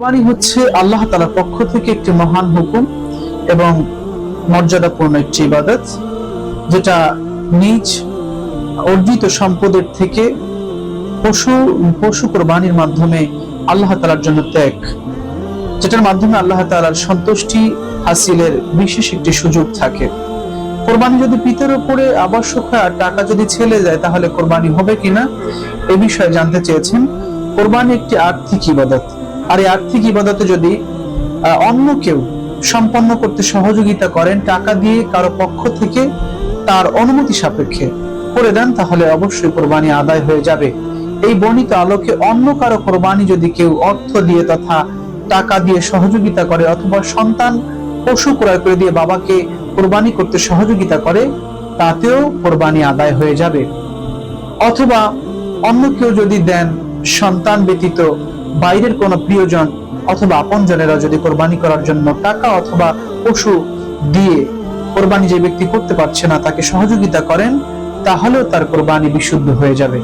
কোরবানি হচ্ছে আল্লাহ তালার পক্ষ থেকে একটি মহান হুকুম এবং মর্যাদাপূর্ণ একটি ইবাদত, যেটা নিজ অর্জিত সম্পদের থেকে পশু পশু কোরবানির মাধ্যমে আল্লাহ তালার জন্য ত্যাগ, যেটার মাধ্যমে আল্লাহ তালার সন্তুষ্টি হাসিলের বিশেষ একটি সুযোগ থাকে। কোরবানি যদি পিতার উপরে আবশ্যক হয় আর টাকা যদি ছেলে যায়, তাহলে কোরবানি হবে কিনা? এ বিষয়ে জানতে চেয়েছেন। কোরবানি একটি আর্থিক ইবাদত। আর এই আর্থিক ইবাদতে যদি অন্য কেউ সম্পন্ন করতে সহযোগিতা করেন, টাকা দিয়ে কারও পক্ষ থেকে তার অনুমতি সাপেক্ষে করে দেন, তাহলে অবশ্যই কোরবানি আদায় হয়ে যাবে। এই বর্ণিত আলোকে অন্য কারও কোরবানি যদি কেউ অর্থ দিয়ে তথা টাকা দিয়ে সহযোগিতা করে অথবা সন্তান, পশু ক্রয় করে দিয়ে বাবাকে কোরবানি করতে সহযোগিতা করে, তাতেও কোরবানি আদায় হয়ে যাবে। অথবা অন্য কেউ যদি দেন সন্তান ব্যতীত বাইরের কোনো প্রিয়জন অথবা আপনজনেরা যদি কোরবানি করার জন্য টাকা অথবা পশু দিয়ে কোরবানি যে ব্যক্তি করতে পারছে না, তাকে সহযোগিতা করেন, তাহলেও তার কোরবানি বিশুদ্ধ হয়ে যাবে।